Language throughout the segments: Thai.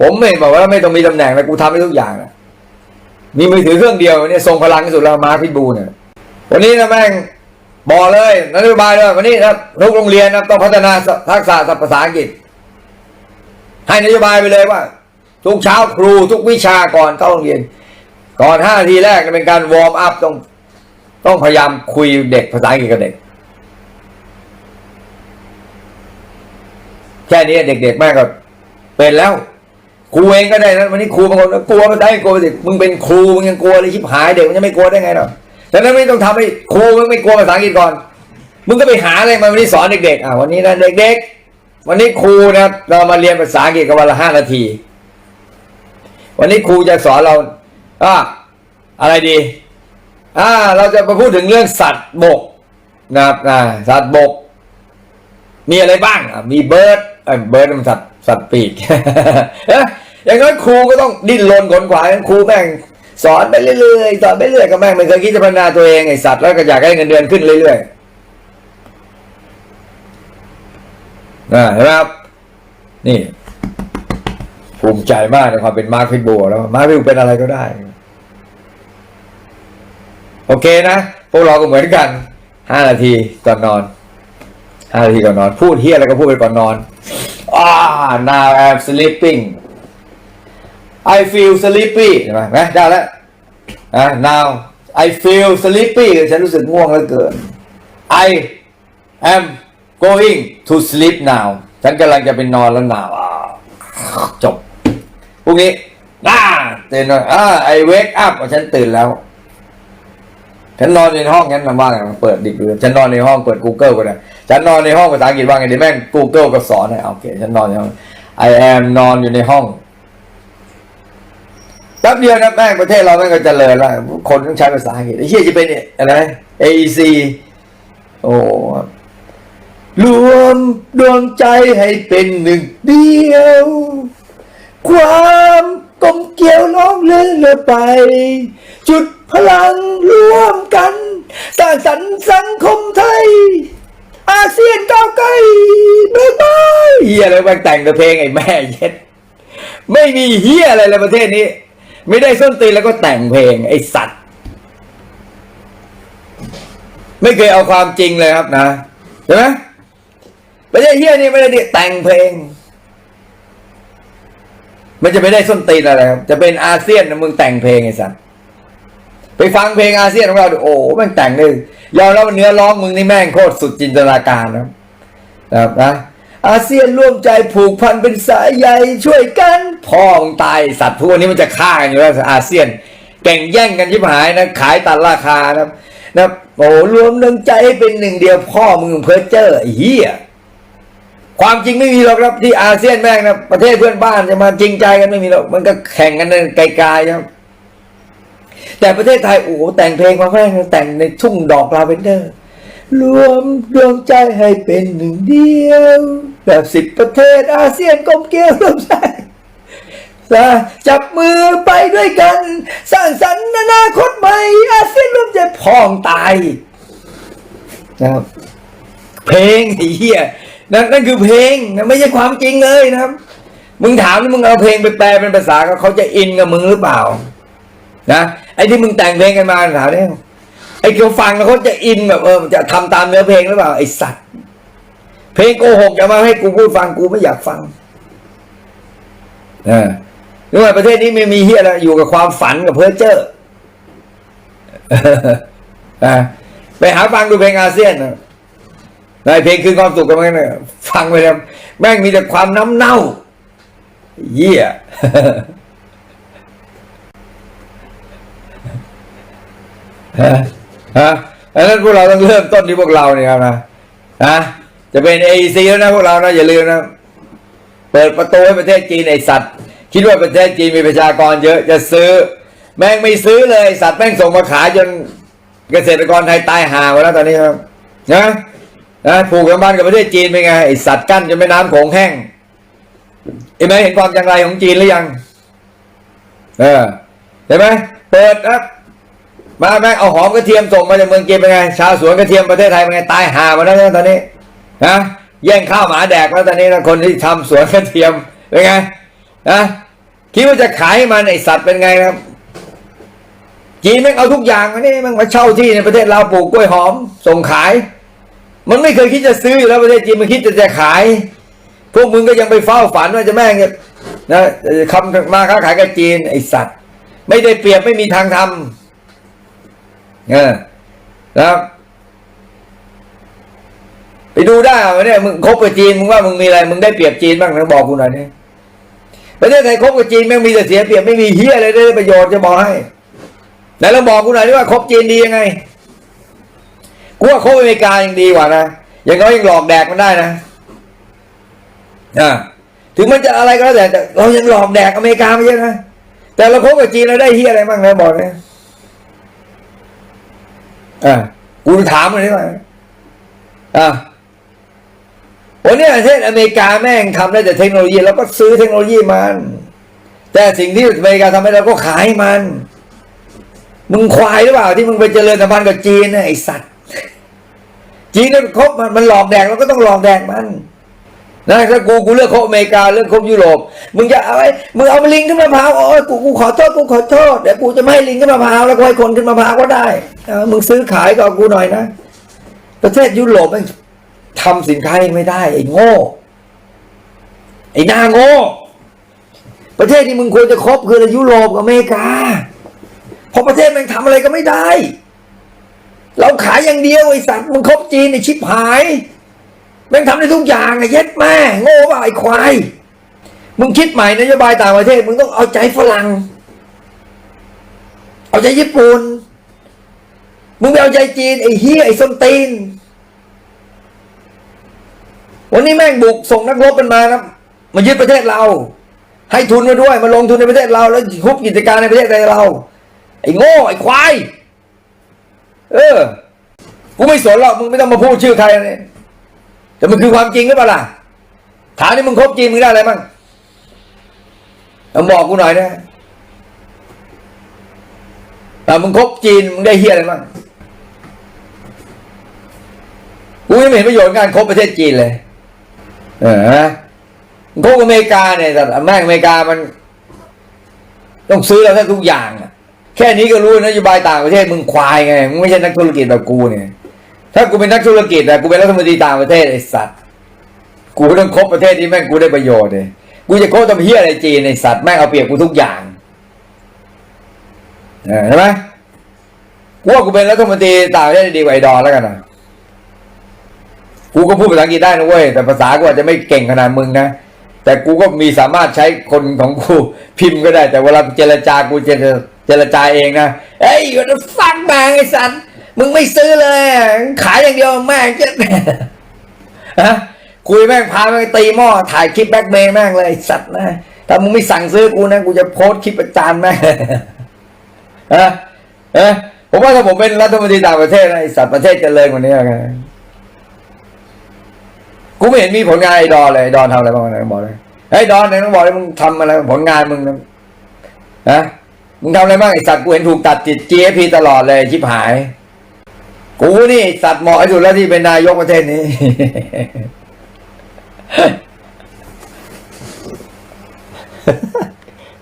ผมไม่บอกว่าไม่ต้องมีตำแหน่งนะกูทำได้ทุกอย่างนะมีมือถือเครื่องเดียวเนี่ยทรงพลังที่สุดแล้วมาพิบูลเนี่ยวันนี้นะแม่งบอกเลยนโยบายเลยวันนี้นะทุกโรงเรียนนะต้องพัฒนาทักษะภาษาอังกฤษ ให้นโยบายไปเลยว่า ทุกเช้าครูทุกวิชาก่อนเข้าโรงเรียน ก่อนห้านาทีแรกเป็นการวอร์มอัพต้องต้องพยายามคุยเด็กภาษาอังกฤษกับเด็กแค่นี้เด็กๆแม่ก็เป็นแล้ว ครูเองก็ได้นะวันนี้ครูบางคนกลัวภาษาอังกฤษกลัวเด็กมึงเป็นครูมึงยังกลัวเลยชิบหายเด็กมันจะไม่กลัวได้ไงเนาะฉะนั้นไม่ต้องทำให้ครูมึงไม่กลัวภาษาอังกฤษก่อน มึงก็ไปหาอะไรมาวันนี้สอนเด็กๆอะวันนี้นะเด็ก ๆ วันนี้ครูนะเรามาเรียนภาษาอังกฤษกันวันละห้านาที วันนี้ครูจะสอนเราอ่าอะไรดีอ่าเราจะมาพูดถึงเรื่องสัตว์บกนะครับอ่าสัตว์บก มีอะไรบ้างอะมีเบิร์ดอ้ยเบิร์ดมันสัตว์ สัตว์ปีกอย่างน้อยครูก็ต้องดิ้นรนขนขวายครูแม่งสอนไปเรื่อยๆสอนไปเรื่อยก็แม่งไม่เคยคิดจะพัฒนาตัวเองไอสัตว์แล้วก็อยากให้เงินเดือนขึ้นเรื่อยๆนะเห็นไหมครับ นี่ ภูมิใจมากในความเป็นมาร์คพิบูลแล้วมาร์คพิบูเป็นอะไรก็ได้ โอเคนะพวกเราก็เหมือนกันห้านาทีก่อนนอนห้านาทีก่อนนอน พูดเฮียอะไรก็พูดไปก่อนนอน อ่า now I'm sleeping I feel sleepy ใช่ไหมไหมได้แล้วอะ now I feel sleepy ฉันรู้สึกง่วงเหลือเกิน I am going to sleep now ฉันกำลังจะไปนอนแล้ว now อ่าจบพรุ่งนี้น่าตื่นนอนอ่า I wake up ฉันตื่นแล้ว ฉันนอนในห้องฉันมันว่าไงมันเปิดดิกดูฉันนอนในห้องเปิด Google ก็ได้ฉันนอนในห้องภาษาอังกฤษว่าไงเดี๋ยวแม่ง Google ก็สอนให้โอเคฉันนอนในห้อง I am นอนอยู่ในห้องแป๊บเดียวนะแม่งประเทศเราแม่งก็เจริญแล้วคนต้องใช้ภาษาอังกฤษไอ้เหี้ยจะเป็นอะไร AEC โอ้รวมดวงใจให้เป็นหนึ่งเดียว ความ กลมเกลียวล้อมเลื่อนไป จุดพลังร่วมกัน สร้างสรรค์สังคมไทย อาเซียนก้าวไกลเบิกบานเฮียอะไรมาแต่งแต่เพลงไอ้แม่เย็ด ไม่มีเฮียอะไรเลยประเทศนี้ ไม่ได้ส้นตีนแล้วก็แต่งเพลงไอ้สัตว์ ไม่เคยเอาความจริงเลยครับนะใช่ไหมประเทศเฮียนี่ไม่ได้แต่งเพลง มันจะไม่ได้ส้นตีนอะไรครับ จะเป็นอาเซียนนะมึงแต่งเพลงไอ้สัสไปฟังเพลงอาเซียนของเราดูโอ้แม่งแต่งเลยยอมรับว่าเนื้อร้องมึงนี่แม่งโคตรสุดจินตนาการนะครับนะครับนะอาเซียนร่วมใจผูกพันเป็นสายใยช่วยกันพ่อมึงตายสัตว์พวกนี้มันจะฆ่ากันอยู่แล้วอาเซียนแก่งแย่งกันชิบหายนะขายตัดราคานะครับนะโอ้รวมดวงใจเป็นหนึ่งเดียวพ่อมึงเพ้อเจอไอ้เหี้ย ความจริงไม่มีหรอกครับที่อาเซียนแม่งนะประเทศเพื่อนบ้านจะมาจริงใจกันไม่มีหรอกมันก็แข่งกันไกลๆครับ แต่ประเทศไทยโอ้โหแต่งเพลงมาแม่งแต่งในทุ่งดอกลาเวนเดอร์ รวมดวงใจให้เป็นหนึ่งเดียว แบบสิบประเทศอาเซียนกลมเกลียวรวมใจจับมือไปด้วยกัน สร้างสรรค์อนาคตใหม่อาเซียนรวมใจพองตายนะครับเพลงเหี้ย นั่นนั่นคือเพลงนะไม่ใช่ความจริงเลยนะครับ มึงถามแล้วมึงเอาเพลงไปแปลเป็นภาษาเขาจะอินกับมึงหรือเปล่า นะไอ้ที่มึงแต่งเพลงกันมาถามเนี่ยไอ้เขาฟังแล้วเขาจะอินแบบเออจะทำตามเนื้อเพลงหรือเปล่าไอ้สัตว์เพลงโกหกอย่ามาให้กูพูดฟังกูไม่อยากฟังเออนึกว่าประเทศนี้ไม่มีเฮียอะไรอยู่กับความฝันกับเพ้อเจ้ออะไปหาฟังดูเพลงอาเซียนนะ ในเพลงคือความสุขกันมั้งเนี่ยฟังไปแล้วแม่งมีแต่ความน้ำเน่า เยี่ยฮะฮะอันนั้นพวกเราต้องเริ่มต้นที่พวกเราเนี่ยครับนะนะจะเป็นเอซีแล้วนะพวกเรานะอย่าลืมนะเปิดประตูให้ประเทศจีนไอสัตว์ คิดว่าประเทศจีนมีประชากรเยอะจะซื้อ แม่งไม่ซื้อเลยสัตว์แม่งส่งมาขายจนเกษตรกรไทยตายห่าไปแล้วตอนนี้ครับนะ นะผูกกับบ้านกับประเทศจีนเป็นไงไอสัตว์กั้นจนแม่น้ำโขงแห้งเห็นไหมเห็นความจังไรของจีนหรือยัง เออเห็นไหมเปิดนะมาแม่เอาหอมกระเทียมส่งมาจากเมืองจีนเป็นไง ชาวสวนกระเทียมประเทศไทยเป็นไงตายห่ามาแล้วนะตอนนี้นะแย่งข้าวหมาแดกแล้วตอนนี้นะคนที่ทำสวนกระเทียมเป็นไงนะคิดว่าจะขายมันไอสัตว์เป็นไงครับจีนแม่งเอาทุกอย่างนนี้แม่งมาเช่าที่ในประเทศเราวปลูกกล้วยหอม ส่งขาย มันไม่เคยคิดจะซื้ออยู่แล้วประเทศจีนมันคิดจะจะขาย พวกมึงก็ยังไปเฝ้าฝันว่าจะแม่งเนี่ยนะคำมาค้าขายกับจีนไอสัตว์ ไม่ได้เปรียบไม่มีทางทำเออนะครับไปดูได้เหรอเนี่ยมึงคบกับจีนมึงว่ามึงมีอะไรมึงได้เปรียบจีนบ้างนะบอกกูหน่อยนี่ประเทศไทยคบกับจีนแม่งมีแต่เสียเปรียบไม่มีเฮียอะไรได้ประโยชน์จะบอกให้ไหนเราบอกกูหน่อยดิว่าคบจีนดียังไง กูว่าคบอเมริกายังดีกว่านะย่างน้อยยังหลอกแดกมันได้นะอ่าถึงมันจะอะไรก็แล้วแต่แต่เรายังหลอกแดกอเมริกาไม่ใช่นะแต่เราคบกับจีนเราได้เฮียอะไรบ้างนะบอกเลยอ่ากูถามมันได้ไหมอ่าวันนี้ประเทศอเมริกาแม่งทำได้แต่เทคโนโลยีเราก็ซื้อเทคโนโลยีมัน แต่สิ่งที่อเมริกาทำให้เราก็ขายมัน มึงควายหรือเปล่าที่มึงไปเจริญสัมพันธ์กับจีนนะไอสัตว์ จีนก็คบมันมันหลอกแดกเราก็ต้องหลอกแดกมันนะถ้ากูกูเลือกคบอเมริกาเลือกคบยุโรปมึงจะเอาไอ้มึงเอาลิงขึ้นมะพร้าวโอ้ยกูกูขอโทษกูขอโทษแต่กูจะไม่ให้ลิงขึ้นมะพร้าวแล้วก็ให้คนขึ้นมะพร้าวก็ได้เอามึงซื้อขายกับกูหน่อยนะ ประเทศยุโรปม่งทำสินค้าเองไม่ได้ไอ้โง่ไอ้หน้าโง่ประเทศที่มึงควรจะคบคือยุโรปกับอเมริกาเพราะประเทศม่งทำอะไรก็ไม่ได้ เราขายอย่างเดียวไอ้สัตว์มึงคบจีนไอ้ชิบหายแม่งทำได้ทุกอย่างไอ้เย็ดแม่โง่เปล่าไอ้ควายมึงคิดใหม่นโยบายต่างประเทศมึงต้องเอาใจฝรั่งเอาใจญี่ปุ่นมึงไม่เอาใจจีนไอ้เฮียไอ้ส้นตีน วันนี้แม่งบุกส่งนักรบกันมานะมายึดประเทศเรา ให้ทุนมาด้วยมาลงทุนในประเทศเราแล้วคุบกิจการในประเทศเรา ไอ้โง่ไอ้ควาย เออ กูไม่สนหรอก มึงไม่ต้องมาพูดชื่อใครเลยแต่มันคือความจริงหรือเปล่าล่ะ ถามนี่มึงคบจีนมึงได้อะไรบ้างต้งบอกกูหน่อยนะแต่มึงคบจีนมึงได้เฮียอะไรบ้าง กูยังไม่เห็นประโยชน์การคบประเทศจีนเลย เออพวกอเมริกาเนี่ยแต่แม่งอเมริกามัน ต้องซื้อเราแทบทุกอย่าง แค่นี้ก็รู้นโยบายต่างประเทศมึงควายไงมึงไม่ใช่นักธุรกิจแบบกูเนี่ยถ้ากูเป็นนักธุรกิจอะกูเป็นรัฐมนตรีต่างประเทศไอ้สัตว์กูต้องคบประเทศที่แม่งกูได้ประโยชน์เลยกูจะโค้ทำเฮียอะไรจีนไอ้สัตว์แม่งเอาเปรียบกูทุกอย่างเออใช่ไหมกูว่ากูเป็นรัฐมนตรีต่างประเทศดีกว่าไอ้ดอนแล้วกันนะกูก็พูดภาษาอังกฤษได้นะเว้ยแต่ภาษากูอาจจะไม่เก่งขนาดมึงนะแต่กูก็มีสามารถใช้คนของกูพิมพ์ก็ได้ แต่เวลาเจรจากูเจร เจรจาเองนะเฮ้ยอยู่ในฟังแม่งไอ้สันมึงไม่ซื้อเลย ขายอย่างเดียวแม่งจะฮะคุยแม่งพาแม่งตีหม้อถ่ายคลิปแบ็กเมย์แม่งเลยสัตว์นะถ้ามึงไม่สั่งซื้อกูนะกูจะโพสต์คลิปประจานแม่งฮะเอ๊ะผมว่าถ้าผมเป็นรัฐมนตรีต่างประเทศนะไอสัตว์ประเทศเจริญกว่านี้ล้วกันกูไม่เห็นมีผลงานไอ้ดอนเลยไอ้ดอนทำอะไรบ้างไหนบอกเลยไอ้ดอนไหนต้องบอกเลยมึงทำอะไรผลงานมึงนะฮะ มึงทำอะไรบ้างไอสัตว์กูเห็นถูกตัดจิต GFP ตลอดเลยชิบหาย กูนี่สัตว์เหมาะที่สุดแล้วที่เป็นนายกประเทศนี้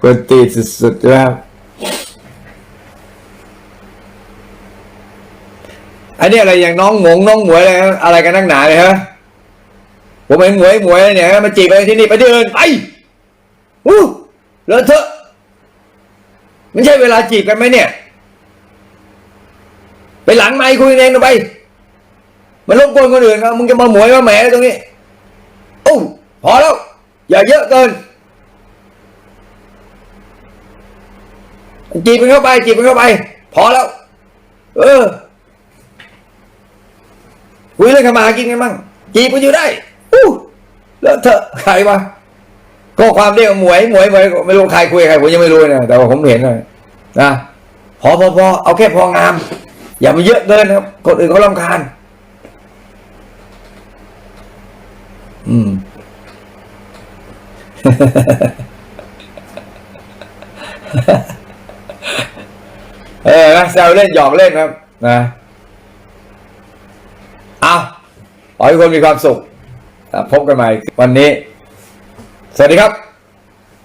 กวนตีสุดๆนะครับอันนี้อะไรอย่างน้องหงงน้องหมวยอะไรอะไรกันนักหนาเลยฮะผมเห็นหมวยหมวยเนี่ยมาจีบไปที่นี่ไปที่อื่นไปอู้เลอะเทอะ ไม่ใช่เวลาจีบกันไหมเนี่ย ไปหลังไมค์คุยเองนะไป มันรบกวนคนอื่นครับมึงจะมาหมวยมาแหมตรงนี้โอ้พอแล้ว อย่าเยอะเกิน จีบมันเข้าไป จีบมันเข้าไป พอแล้ว เออคุยเรื่องทำมาหากินกันมั่งจีบมันอยู่ได้อู้แล้วเธอะใครวะ ก็ความเรียกหมวยหมวยหมวยไม่รู้ใครคุยใครผมยังไม่รู้นะแต่ว่าผมเห็นเลยนะพอพอพอเอาแค่พองาม อย่ามาเยอะเกินครับคนอื่นเขาลำคาญอืมเออนะแซวเล่นหยอกเล่นครับ นะเอาขอให้คนมีความสุขพบกันใหม่วันนี้ สวัสดีครับ